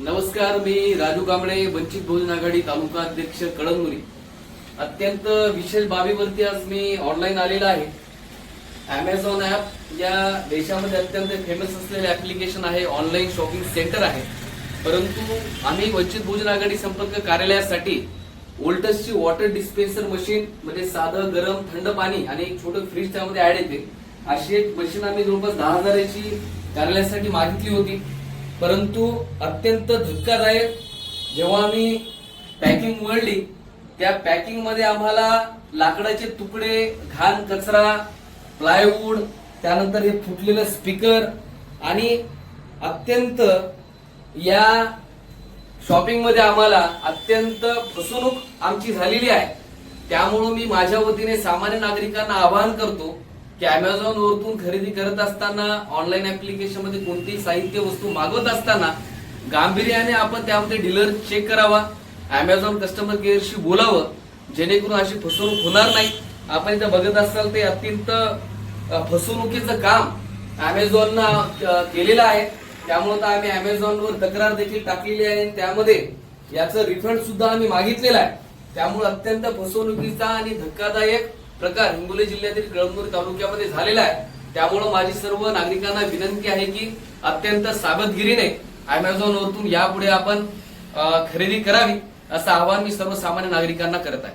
नमस्कार मी राजू कांबळे वंचित बहुजन आघाडी तालुका अध्यक्ष कळमनुरी अत्यंत विशेष बाबीवरती आज मी ऑनलाईन आलेला आहे. अमेझॉन ऍप या देशामध्ये अत्यंत फेमस असलेले ऍप्लिकेशन आहे ऑनलाईन शॉपिंग सेंटर आहे. परंतु आम्ही वंचित बहुजन आघाडी संपर्क कार्यालयासाठी वोल्टसची वॉटर डिस्पेन्सर मशीन म्हणजे साधं गरम थंड पाणी आणि एक छोटं फ्रीज त्यामध्ये ऍड येते. अशी एक मशीन आम्ही जवळपास दहा हजाराची कार्यालयासाठी मागितली होती. परंतु अत्यंत धक्कादायक जेव्हा आम्ही पॅकिंग उघडली त्या पॅकिंगमध्ये आम्हाला लाकडाचे तुकडे घाण कचरा प्लायवूड त्यानंतर हे फुटलेलं स्पीकर आणि अत्यंत या शॉपिंगमध्ये आम्हाला अत्यंत फसवणूक आमची झालेली आहे. त्यामुळं मी माझ्या वतीने सामान्य नागरिकांना आवाहन करतो की अमेझॉन वरतून खरेदी करत असताना ऑनलाईन ऍप्लिकेशनमध्ये कोणतीही साहित्य वस्तू मागवत असताना गांभीर्याने आपण त्यामध्ये डीलर चेक करावा अमेझॉन कस्टमर केअरशी बोलावं जेणेकरून अशी फसवणूक होणार नाही. आपण इथं बघत असाल ते अत्यंत फसवणुकीचं काम अमेझॉननं केलेलं आहे. त्यामुळे तर आम्ही अमेझॉनवर तक्रार देखील टाकलेली आहे. त्यामध्ये याचं रिफंड सुद्धा आम्ही मागितलेलं आहे. त्यामुळे अत्यंत फसवणुकीचा आणि धक्कादायक प्रकार हिंगोली जिल्ह्यातील कळमनुरी तालुक्यामध्ये झालेला आहे. त्यामुळे माझी सर्व नागरिकांना विनंती आहे की अत्यंत सावधगिरीने अमेझॉन वरतून यापुढे आपण खरेदी करावी असं आवाहन मी सर्वसामान्य नागरिकांना करत आहे.